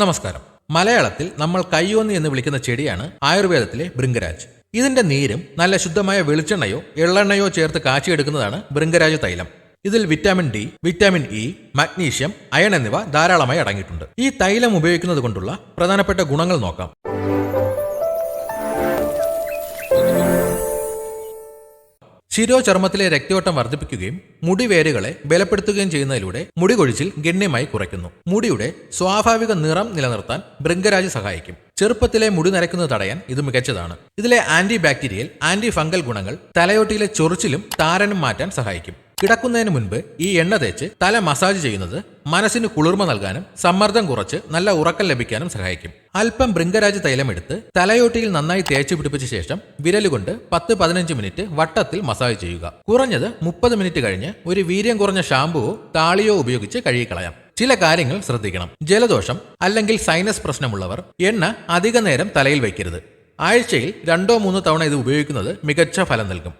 നമസ്കാരം. മലയാളത്തിൽ നമ്മൾ കയ്യോന്നി എന്ന് വിളിക്കുന്ന ചെടിയാണ് ആയുർവേദത്തിലെ ബൃംഗരാജ് ഇതിന്റെ നീരും നല്ല ശുദ്ധമായ വെളിച്ചെണ്ണയോ എള്ളെണ്ണയോ ചേർത്ത് കാച്ചിയെടുക്കുന്നതാണ് ബൃംഗരാജ് തൈലം. ഇതിൽ vitamin D vitamin E magnesium iron എന്നിവ ധാരാളമായി അടങ്ങിയിട്ടുണ്ട്. ഈ തൈലം ഉപയോഗിക്കുന്നത് കൊണ്ടുള്ള പ്രധാനപ്പെട്ട ഗുണങ്ങൾ നോക്കാം. ശിരോചർമ്മത്തിലെ രക്തയോട്ടം വർദ്ധിപ്പിക്കുകയും മുടിവേരുകളെ ബലപ്പെടുത്തുകയും ചെയ്യുന്നതിലൂടെ മുടി കൊഴിച്ചിൽ ഗണ്യമായി കുറയ്ക്കുന്നു. മുടിയുടെ സ്വാഭാവിക നിറം നിലനിർത്താൻ ബൃംഗരാജ് സഹായിക്കും. ചെറുപ്പത്തിലെ മുടി നരക്കുന്നത് തടയാൻ ഇത് മികച്ചതാണ്. ഇതിലെ ആന്റി ബാക്ടീരിയൽ ആന്റി ഫംഗൽ ഗുണങ്ങൾ തലയോട്ടിയിലെ ചൊറിച്ചിലും താരനും മാറ്റാൻ സഹായിക്കും. കിടക്കുന്നതിന് മുൻപ് ഈ എണ്ണ തേച്ച് തല മസാജ് ചെയ്യുന്നത് മനസ്സിന് കുളിർമ നൽകാനും സമ്മർദ്ദം കുറച്ച് നല്ല ഉറക്കം ലഭിക്കാനും സഹായിക്കും. അല്പം ബൃംഗരാജ് തൈലം എടുത്ത് തലയോട്ടിയിൽ നന്നായി തേച്ച് പിടിപ്പിച്ച ശേഷം വിരലുകൊണ്ട് പത്ത് പതിനഞ്ച് മിനിറ്റ് വട്ടത്തിൽ മസാജ് ചെയ്യുക. കുറഞ്ഞത് മുപ്പത് മിനിറ്റ് കഴിഞ്ഞ് ഒരു വീര്യം കുറഞ്ഞ ഷാമ്പുവോ താളിയോ ഉപയോഗിച്ച് കഴുകിക്കളയാം. ചില കാര്യങ്ങൾ ശ്രദ്ധിക്കണം. ജലദോഷം അല്ലെങ്കിൽ സൈനസ് പ്രശ്നമുള്ളവർ എണ്ണ അധിക നേരം തലയിൽ വയ്ക്കരുത്. ആഴ്ചയിൽ രണ്ടോ മൂന്നോ തവണ ഇത് ഉപയോഗിക്കുന്നത് മികച്ച ഫലം നൽകും.